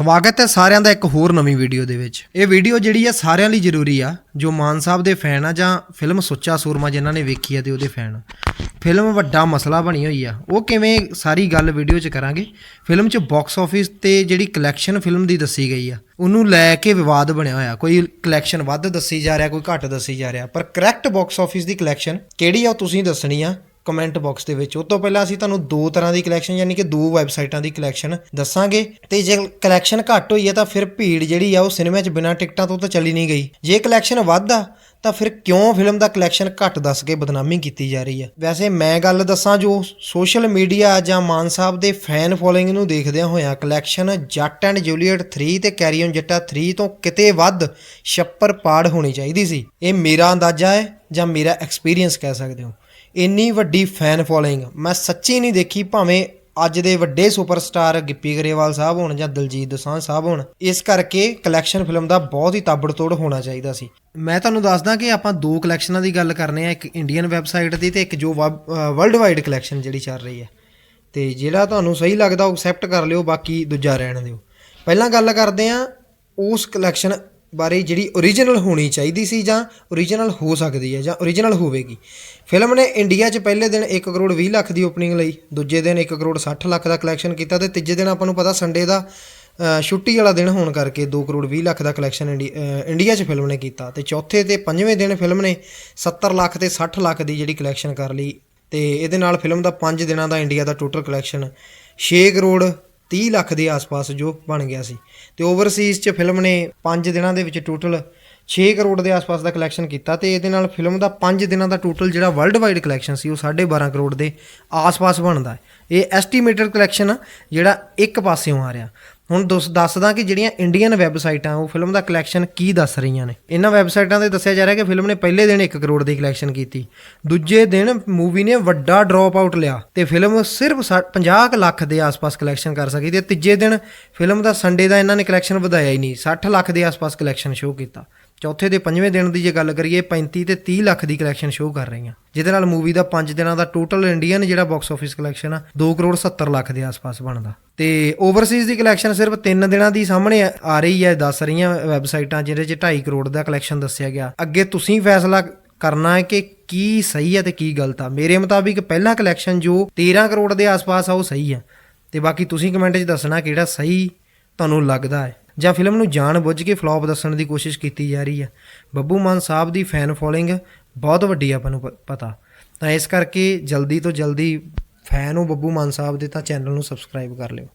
ਸਵਾਗਤ ਹੈ ਸਾਰਿਆਂ ਦਾ ਇੱਕ ਹੋਰ ਨਵੀਂ ਵੀਡੀਓ ਦੇ ਵਿੱਚ। ਇਹ ਵੀਡੀਓ ਜਿਹੜੀ ਆ ਸਾਰਿਆਂ ਲਈ ਜ਼ਰੂਰੀ ਆ, ਜੋ ਮਾਨ ਸਾਹਿਬ ਦੇ ਫੈਨ ਆ ਜਾਂ ਫਿਲਮ ਸੁੱਚਾ ਸੂਰਮਾ ਜਿਨ੍ਹਾਂ ਨੇ ਵੇਖੀ ਆ ਤੇ ਉਹਦੇ ਫੈਨ। ਫਿਲਮ ਵੱਡਾ ਮਸਲਾ ਬਣੀ ਹੋਈ ਆ। ਉਹ ਕਿਵੇਂ ਸਾਰੀ ਗੱਲ ਵੀਡੀਓ 'ਚ ਕਰਾਂਗੇ? ਫਿਲਮ 'ਚ ਬਾਕਸ ਆਫਿਸ ਤੇ ਜਿਹੜੀ ਕਲੈਕਸ਼ਨ ਫਿਲਮ ਦੀ ਦੱਸੀ ਗਈ ਆ, ਉਹਨੂੰ ਲੈ ਕੇ ਵਿਵਾਦ ਬਣਿਆ ਹੋਇਆ। ਕੋਈ ਕਲੈਕਸ਼ਨ ਵੱਧ ਦੱਸੀ ਜਾ ਰਿਹਾ, ਕੋਈ ਘੱਟ ਦੱਸੀ ਜਾ ਰਿਹਾ। ਪਰ ਕਰੈਕਟ ਬਾਕਸ ਆਫਿਸ ਦੀ ਕਲੈਕਸ਼ਨ ਕਿਹੜੀ ਆ ਉਹ ਤੁਸੀਂ ਦੱਸਣੀ ਆ? ਕਮੈਂਟ ਬਾਕਸ ਦੇ ਵਿੱਚ। ਉਸ ਤੋਂ ਪਹਿਲਾਂ ਅਸੀਂ ਤੁਹਾਨੂੰ ਦੋ ਤਰ੍ਹਾਂ ਦੀ ਕਲੈਕਸ਼ਨ ਯਾਨੀ ਕਿ ਦੋ ਵੈਬਸਾਈਟਾਂ ਦੀ ਕਲੈਕਸ਼ਨ ਦੱਸਾਂਗੇ। ਤੇ ਜੇ ਕਲੈਕਸ਼ਨ ਘੱਟ ਹੋਈ ਹੈ ਤਾਂ ਫਿਰ ਭੀੜ ਜਿਹੜੀ ਆ ਉਹ ਸਿਨੇਮਾ 'ਚ ਬਿਨਾਂ ਟਿਕਟਾਂ ਤੋਂ ਤਾਂ ਚਲੀ ਨਹੀਂ ਗਈ। ਜੇ ਕਲੈਕਸ਼ਨ ਵੱਧ ਆ, ਤਾਂ ਫਿਰ ਕਿਉਂ ਫਿਲਮ ਦਾ ਕਲੈਕਸ਼ਨ ਘੱਟ ਦੱਸ ਕੇ ਬਦਨਾਮੀ ਕੀਤੀ ਜਾ ਰਹੀ ਹੈ ਵੈਸੇ ਮੈਂ ਗੱਲ ਦੱਸਾਂ ਜੋ ਸੋਸ਼ਲ ਮੀਡੀਆ ਜਾਂ ਮਾਨ ਸਾਹਿਬ ਦੇ ਫੈਨ ਫੋਲੋਇੰਗ ਨੂੰ ਦੇਖਦਿਆਂ ਹੋਇਆਂ ਕਲੈਕਸ਼ਨ ਜੱਟ ਐਂਡ ਜੂਲੀਅਟ 3 ਤੇ ਕੈਰੀ ਔਨ ਜੱਟਾ 3 ਤੋਂ ਕਿਤੇ ਵੱਧ ਛੱਪਰ ਪਾੜ ਹੋਣੀ ਚਾਹੀਦੀ ਸੀ। ਇਹ ਮੇਰਾ ਅੰਦਾਜ਼ਾ ਹੈ ਜਾਂ ਮੇਰਾ ਐਕਸਪੀਰੀਅੰਸ ਕਹਿ ਸਕਦੇ ਹੋ। ਇੰਨੀ ਵੱਡੀ ਫੈਨ ਫੋਲੋਇੰਗ ਮੈਂ ਸੱਚੀ ਨਹੀਂ ਦੇਖੀ ਭਾਵੇਂ ਅੱਜ ਦੇ ਵੱਡੇ ਸੁਪਰਸਟਾਰ ਗਿੱਪੀ ਗਰੇਵਾਲ ਸਾਹਿਬ ਹੋਣ ਜਾਂ ਦਲਜੀਤ ਦੋਸਾਂਝ ਸਾਹਿਬ ਹੋਣ। ਇਸ ਕਰਕੇ ਕਲੈਕਸ਼ਨ ਫਿਲਮ ਦਾ ਬਹੁਤ ਹੀ ਤਾਬੜਤੋੜ ਹੋਣਾ ਚਾਹੀਦਾ ਸੀ। ਮੈਂ ਤੁਹਾਨੂੰ ਦੱਸਦਾ ਕਿ ਆਪਾਂ ਦੋ ਕਲੈਕਸ਼ਨਾਂ ਦੀ ਗੱਲ ਕਰਨੇ ਆ, ਇੱਕ ਇੰਡੀਅਨ ਵੈਬਸਾਈਟ ਦੀ ਤੇ ਇੱਕ ਜੋ ਵਰਲਡ ਵਾਈਡ ਕਲੈਕਸ਼ਨ ਜਿਹੜੀ ਚੱਲ ਰਹੀ ਹੈ। ਤੇ ਜਿਹੜਾ ਤੁਹਾਨੂੰ ਸਹੀ ਲੱਗਦਾ ਉਹ ਐਕਸੈਪਟ ਕਰ ਲਿਓ, ਬਾਕੀ ਦੂਜਾ ਰਹਿਣ ਦਿਓ। ਪਹਿਲਾਂ ਗੱਲ ਕਰਦੇ ਆ ਉਸ ਕਲੈਕਸ਼ਨ ਬਾਰੇ ਜਿਹੜੀ ਓਰੀਜਨਲ ਹੋਣੀ ਚਾਹੀਦੀ ਸੀ ਜਾਂ ਓਰੀਜਨਲ ਹੋ ਸਕਦੀ ਹੈ ਜਾਂ ਓਰੀਜਨਲ ਹੋਵੇਗੀ। ਫਿਲਮ ਨੇ ਇੰਡੀਆ 'ਚ ਪਹਿਲੇ ਦਿਨ 1 ਕਰੋੜ 20 ਲੱਖ ਦੀ ਓਪਨਿੰਗ ਲਈ, ਦੂਜੇ ਦਿਨ 1 ਕਰੋੜ 60 ਲੱਖ ਦਾ ਕਲੈਕਸ਼ਨ ਕੀਤਾ ਤੇ ਤੀਜੇ ਦਿਨ ਆਪਾਂ ਨੂੰ ਪਤਾ ਸੰਡੇ ਦਾ ਛੁੱਟੀ ਵਾਲਾ ਦਿਨ ਹੋਣ ਕਰਕੇ 2 ਕਰੋੜ 20 ਲੱਖ ਦਾ ਕਲੈਕਸ਼ਨ ਇੰਡੀਆ 'ਚ ਫਿਲਮ ਨੇ ਕੀਤਾ ਤੇ ਚੌਥੇ ਤੇ ਪੰਜਵੇਂ ਦਿਨ ਫਿਲਮ ਨੇ 70 ਲੱਖ ਤੇ 60 ਲੱਖ ਦੀ ਜਿਹੜੀ ਕਲੈਕਸ਼ਨ ਕਰ ਲਈ ਤੇ ਇਹਦੇ ਨਾਲ ਫਿਲਮ ਦਾ 5 ਦਿਨਾਂ ਦਾ ਇੰਡੀਆ ਦਾ ਟੋਟਲ ਕਲੈਕਸ਼ਨ 6 ਕਰੋੜ 30 ਲੱਖ ਦੇ ਆਸ-ਪਾਸ ਜੋ ਬਣ ਗਿਆ ਸੀ। ਤੇ ਓਵਰਸੀਜ਼ 'ਚ ਫਿਲਮ ਨੇ 5 ਦਿਨਾਂ ਦੇ ਵਿੱਚ ਟੋਟਲ 6 ਕਰੋੜ ਦੇ ਆਸ-ਪਾਸ ਦਾ ਕਲੈਕਸ਼ਨ ਕੀਤਾ ਤੇ ਇਹਦੇ ਨਾਲ ਫਿਲਮ ਦਾ 5 ਦਿਨਾਂ ਦਾ ਟੋਟਲ ਜਿਹੜਾ ਵਰਲਡ ਵਾਈਡ ਕਲੈਕਸ਼ਨ ਸੀ, ਉਹ 12.5 ਕਰੋੜ ਦੇ ਆਸ-ਪਾਸ ਬਣਦਾ ਹੈ। ਇਹ ਐਸਟੀਮੇਟਡ ਕਲੈਕਸ਼ਨ ਜਿਹੜਾ ਇੱਕ ਪਾਸਿਓਂ ਆ ਰਿਹਾ। ਹੁਣ ਦੱਸ ਦੱਸਦਾ ਕਿ ਜਿਹੜੀਆਂ ਇੰਡੀਅਨ ਵੈਬਸਾਈਟਾਂ ਉਹ ਫਿਲਮ ਦਾ ਕਲੈਕਸ਼ਨ ਕੀ ਦੱਸ ਰਹੀਆਂ ਨੇ? ਇਹਨਾਂ ਵੈਬਸਾਈਟਾਂ ਤੇ ਦੱਸਿਆ ਜਾ ਰਿਹਾ ਕਿ ਫਿਲਮ ਨੇ ਪਹਿਲੇ ਦਿਨ 1 ਕਰੋੜ ਦੀ ਕਲੈਕਸ਼ਨ ਕੀਤੀ। ਦੂਜੇ ਦਿਨ ਮੂਵੀ ਨੇ ਵੱਡਾ ਡ੍ਰੌਪ ਆਊਟ ਲਿਆ ਤੇ ਫਿਲਮ ਸਿਰਫ ਸੱਠ- 50 ਕੁ ਲੱਖ ਦੇ ਆਸ-ਪਾਸ ਕਲੈਕਸ਼ਨ ਕਰ ਸਕੀ ਤੇ ਤੀਜੇ ਦਿਨ ਫਿਲਮ ਦਾ ਸੰਡੇ ਦਾ ਇਹਨਾਂ ਨੇ ਕਲੈਕਸ਼ਨ ਵਧਾਇਆ ਹੀ ਨਹੀਂ 60 ਲੱਖ ਦੇ ਆਸ-ਪਾਸ ਕਲੈਕਸ਼ਨ ਸ਼ੋਅ ਕੀਤਾ। ਚੌਥੇ ਤੇ ਪੰਜਵੇਂ ਦਿਨ ਦੀ ਜੇ ਗੱਲ ਕਰੀਏ 35 ਤੇ 30 ਲੱਖ ਦੀ ਕਲੈਕਸ਼ਨ ਸ਼ੋਅ ਕਰ ਰਹੀਆਂ। ਜਿਹਦੇ ਨਾਲ ਮੂਵੀ ਦਾ 5 ਦਿਨਾਂ ਦਾ ਟੋਟਲ ਇੰਡੀਅਨ ਜਿਹੜਾ ਬਾਕਸ ਆਫਿਸ ਕਲੈਕਸ਼ਨ ਆ 2 ਕਰੋੜ 70 ਲੱਖ ਦੇ ਆਸ-ਪਾਸ ਬਣਦਾ। ਤੇ ਓਵਰਸੀਜ਼ ਦੀ ਕਲੈਕਸ਼ਨ ਸਿਰਫ 3 ਦਿਨਾਂ ਦੀ ਸਾਹਮਣੇ ਆ- ਰਹੀ ਹੈ, ਦੱਸ ਰਹੀਆਂ ਵੈਬਸਾਈਟਾਂ ਜਿਹਦੇ 'ਚ 2.5 ਕਰੋੜ ਦਾ ਕਲੈਕਸ਼ਨ ਦੱਸਿਆ ਗਿਆ। ਅੱਗੇ ਤੁਸੀਂ ਫੈਸਲਾ ਕਰਨਾ ਹੈ ਕਿ ਕੀ ਸਹੀ ਹੈ ਤੇ ਕੀ ਗਲਤ ਆ। ਮੇਰੇ ਮੁਤਾਬਿਕ ਪਹਿਲਾ ਕਲੈਕਸ਼ਨ ਜੋ 13 ਕਰੋੜ ਦੇ ਆਸ-ਪਾਸ ਆ, ਉਹ ਸਹੀ ਆ। ਤੇ ਬਾਕੀ ਤੁਸੀਂ ਕਮੈਂਟ 'ਚ ਦੱਸਣਾ ਕਿਹੜਾ ਸਹੀ ਤੁਹਾਨੂੰ ਲੱਗਦਾ ਹੈ। ਜਾਂ ਫਿਲਮ ਨੂੰ ਜਾਣ ਬੁੱਝ ਕੇ ਫਲॉप ਦੱਸਣ ਦੀ ਕੋਸ਼ਿਸ਼ ਕੀਤੀ ਜਾ ਰਹੀ ਹੈ ਬੱਬੂ ਮਾਨ ਸਾਹਿਬ ਦੀ ਫੈਨ ਫੋਲੋਇੰਗ ਬਹੁਤ ਵੱਡੀ ਆਪਾਂ ਨੂੰ ਪਤਾ। ਤਾਂ ਇਸ ਕਰਕੇ ਜਲਦੀ ਤੋਂ ਜਲਦੀ ਫੈਨ ਹੋ ਬੱਬੂ ਮਾਨ ਸਾਹਿਬ ਦੇ ਤਾਂ ਚੈਨਲ ਨੂੰ ਸਬਸਕ੍ਰਾਈਬ ਕਰ ਲਿਓ।